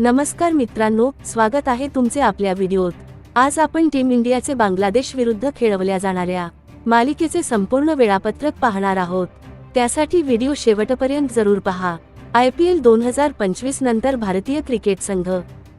नमस्कार मित्रांनो स्वागत आहे तुमचे आपल्या व्हिडिओत. आज आपण टीम इंडियाचे बांगलादेश विरुद्ध खेळवल्या जाणाऱ्या मालिकेचे संपूर्ण वेळापत्रक पाहणार आहोत. त्यासाठी व्हिडिओ शेवटपर्यंत जरूर पहा. आय पी एल दोन हजार पंचवीस नंतर भारतीय क्रिकेट संघ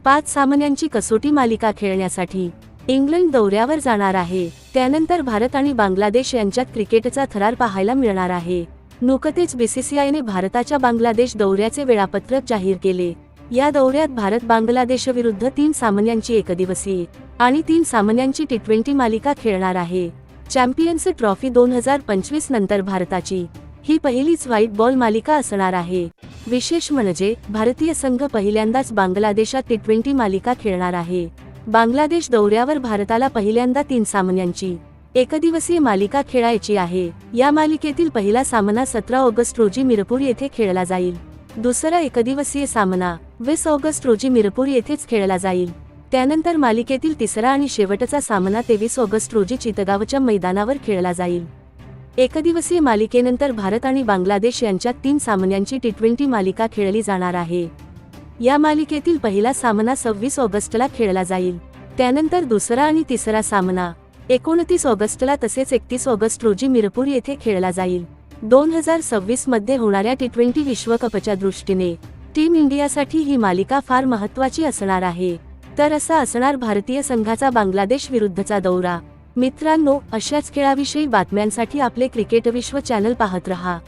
पाच सामन्यांची कसोटी मालिका खेळण्यासाठी इंग्लंड दौऱ्यावर जाणार आहे. त्यानंतर भारत आणि बांगलादेश यांच्यात क्रिकेटचा थरार पाहायला मिळणार आहे. नुकतेच बीसीसीआयने भारताच्या बांगलादेश दौऱ्याचे वेळापत्रक जाहीर केले. या दौऱ्यात भारत बांगलादेशविरुद्ध तीन सामन्यांची एकदिवसीय आणि तीन सामन्यांची टी ट्वेंटी मालिका खेळणार आहे. चॅम्पियन्स ट्रॉफी दोन हजार पंचवीस नंतर भारताची ही पहिलीच व्हाईट बॉल मालिका असणार आहे. विशेष म्हणजे भारतीय संघ पहिल्यांदाच बांगलादेशात टी ट्वेंटी मालिका खेळणार आहे. बांगलादेश दौऱ्यावर भारताला पहिल्यांदा तीन सामन्यांची एकदिवसीय मालिका खेळायची आहे. या मालिकेतील पहिला सामना सतरा ऑगस्ट रोजी मिरपूर येथे खेळला जाईल. दुसरा एकदिवसीय सामना वीस ऑगस्ट रोजी मिरपूर येथेच खेळला जाईल. त्यानंतर मालिकेतील तिसरा आणि शेवटचा सामना तेवीस ऑगस्ट रोजी चितगावच्या मैदानावर खेळला जाईल. एकदिवसीय मालिकेनंतर भारत आणि बांगलादेश यांच्यात तीन सामन्यांची टी ट्वेंटी मालिका खेळली जाणार आहे. या मालिकेतील पहिला सामना सव्वीस ऑगस्टला खेळला जाईल. त्यानंतर दुसरा आणि तिसरा सामना एकोणतीस ऑगस्टला तसेच एकतीस ऑगस्ट रोजी मिरपूर येथे खेळला जाईल. दोन हजार सव्वीसमध्ये होणाऱ्या टी ट्वेंटी विश्वकपच्या दृष्टीने टीम इंडियासाठी ही मालिका फार महत्वाची असणार आहे. तर असा असणार भारतीय संघाचा बांगलादेश विरुद्धचा दौरा. मित्रांनो अशाच खेळाविषयी बातम्यांसाठी आपले क्रिकेट विश्व चॅनल पाहत रहा.